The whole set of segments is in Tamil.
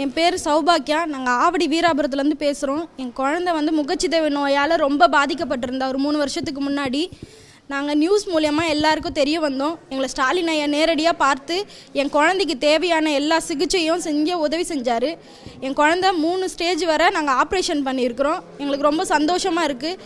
என் பேர் சௌபாக்கியா நாங்கள் ஆவடி வீராபுரத்துலேருந்து பேசுகிறோம் என் குழந்த வந்து முகச்சிதைவு நோயால் ரொம்ப பாதிக்கப்பட்டிருந்தா ஒரு மூணு வருஷத்துக்கு முன்னாடி. நாங்கள் நியூஸ் மூலயமா எல்லாருக்கும் தெரிய வந்தோம். எங்களை ஸ்டாலின் ஐயா நேரடியாக பார்த்து என் குழந்தைக்கு தேவையான எல்லா சிகிச்சையும் செஞ்சு உதவி செஞ்சார். என் குழந்த மூணு ஸ்டேஜ் வரை நாங்கள் ஆப்ரேஷன் பண்ணியிருக்கிறோம். எங்களுக்கு ரொம்ப சந்தோஷமாக இருக்குது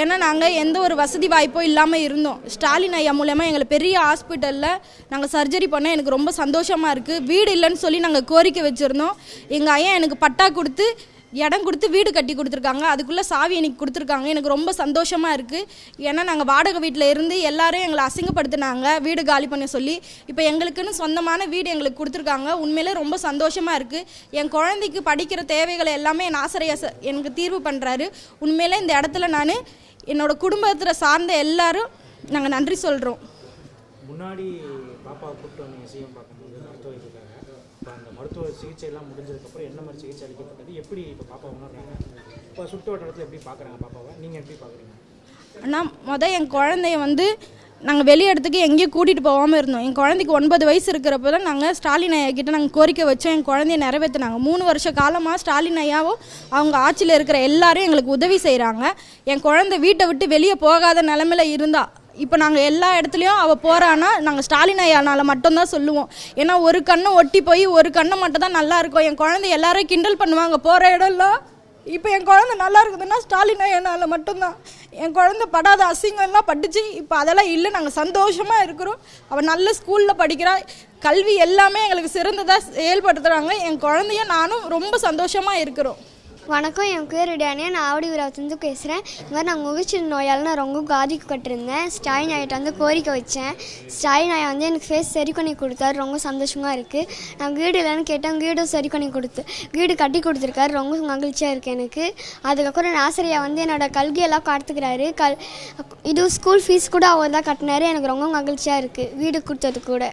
ஏன்னா நாங்கள் எந்த ஒரு வசதி வாய்ப்பும் இல்லாமல் இருந்தோம். ஸ்டாலின் ஐயா மூலயமா எங்களை பெரிய ஹாஸ்பிட்டலில் நாங்கள் சர்ஜரி பண்ண எனக்கு ரொம்ப சந்தோஷமாக இருக்குது வீடு இல்லைன்னு சொல்லி நாங்கள் கோரிக்கை வச்சுருந்தோம். எங்கள் ஐயா எனக்கு பட்டா கொடுத்து இடம் கொடுத்து வீடு கட்டி கொடுத்துருக்காங்க. அதுக்குள்ளே சாவி எனக்கு கொடுத்துருக்காங்க. எனக்கு ரொம்ப சந்தோஷமாக இருக்குது ஏன்னா நாங்கள் வாடகை வீட்டில் இருந்து எல்லாரும் எங்களை அசிங்கப்படுத்தினாங்க. வீடு காலி பண்ண சொல்லி. இப்போ எங்களுக்குன்னு சொந்தமான வீடு எங்களுக்கு கொடுத்துருக்காங்க. உண்மையிலே ரொம்ப சந்தோஷமாக இருக்குது என் குழந்தைக்கு படிக்கிற தேவைகளை எல்லாமே என் ஆசிரியர் எனக்கு தீர்வு பண்ணுறாரு உண்மையிலே இந்த இடத்துல நான் என்னோட குடும்பத்தில் சார்ந்த எல்லாரும் நாங்கள் நன்றி சொல்கிறோம் முன்னாடி பாப்பாவை கூப்பிட்டு வந்தீங்க சிஎம் பார்க்கும்போது மருத்துவ இதுக்காக இப்போ அந்த மருத்துவ சிகிச்சை எல்லாம் முடிஞ்சதுக்கப்புறம் என்ன மாதிரி சிகிச்சை அளிக்கப்பட்டது? எப்படி இப்போ பாப்பா உணர்றாங்க? இப்போ சுற்று வட்டாரத்தில் எப்படி பார்க்குறாங்க பாப்பாவை? நீங்கள் எப்படி பார்க்குறீங்க ஆனால் மொதல் என் குழந்தைய வந்து நாங்கள் வெளி இடத்துக்கு எங்கேயும் கூட்டிகிட்டு போகாமல் இருந்தோம். என் குழந்தைக்கு ஒன்பது வயசு இருக்கிறப்ப தான் நாங்கள் ஸ்டாலின் ஐயா கிட்ட நாங்கள் கோரிக்கை வச்சோம். என் குழந்தைய நிறைவேற்றினாங்க மூணு வருஷ காலமாக ஸ்டாலின் ஐயாவும் அவங்க ஆட்சியில் இருக்கிற எல்லாரும் எங்களுக்கு உதவி செய்கிறாங்க என் குழந்தை வீட்டை விட்டு வெளியே போகாத நிலமையில இருந்தா இப்போ நாங்கள் எல்லா இடத்துலையும் அவள் போகிறான்னா நாங்கள் ஸ்டாலின் ஐயானால் மட்டும்தான் சொல்லுவோம். ஏன்னா ஒரு கண்ணை ஒட்டி போய் ஒரு கண்ணை மட்டும் தான் நல்லா இருக்கும். என் குழந்தை எல்லாரும் கிண்டல் பண்ணுவாங்க. போகிற இடம்லாம் இப்போ என் குழந்தை நல்லா இருக்குதுன்னா ஸ்டாலினா என்னால் மட்டும்தான். என் குழந்தை படாத அசிங்கம்லாம் பட்டுச்சு. இப்போ அதெல்லாம் இல்லை. நாங்கள் சந்தோஷமாக இருக்கிறோம். அவள் நல்ல ஸ்கூலில் படிக்கிறா. கல்வி எல்லாமே எங்களுக்கு சிறந்ததாக செயல்படுத்துகிறாங்க என் குழந்தையும் நானும் ரொம்ப சந்தோஷமாக இருக்கிறோம். வணக்கம் என் பேர் டேனியா. நான் ஆவடி விராத்துலேருந்து பேசுகிறேன் இந்த மாதிரி நான் முகச்சில் நோயால் நான் ரொம்ப பாதிக்கப்பட்டிருந்தேன் ஸ்டாலின் ஆயிட்ட வந்து கோரிக்கை வச்சேன். ஸ்டாலின் ஆயா வந்து எனக்கு ஃபேஸ் சரி பண்ணி கொடுத்தாரு. ரொம்ப சந்தோஷமாக இருக்குது நான் வீடு இல்லைன்னு கேட்டேன். வீடும் சரி பண்ணி கொடுத்து வீடு கட்டி கொடுத்துருக்காரு. ரொம்ப மகிழ்ச்சியாக இருக்குது எனக்கு. அதுக்கப்புறம் ஆசிரியா வந்து என்னோடய கல்வியெல்லாம் பார்த்துக்கிறாரு. கல் இது ஸ்கூல் ஃபீஸ் கூட அவர் தான் கட்டினாரு. எனக்கு ரொம்ப மகிழ்ச்சியாக இருக்குது வீடு கொடுத்தது கூட.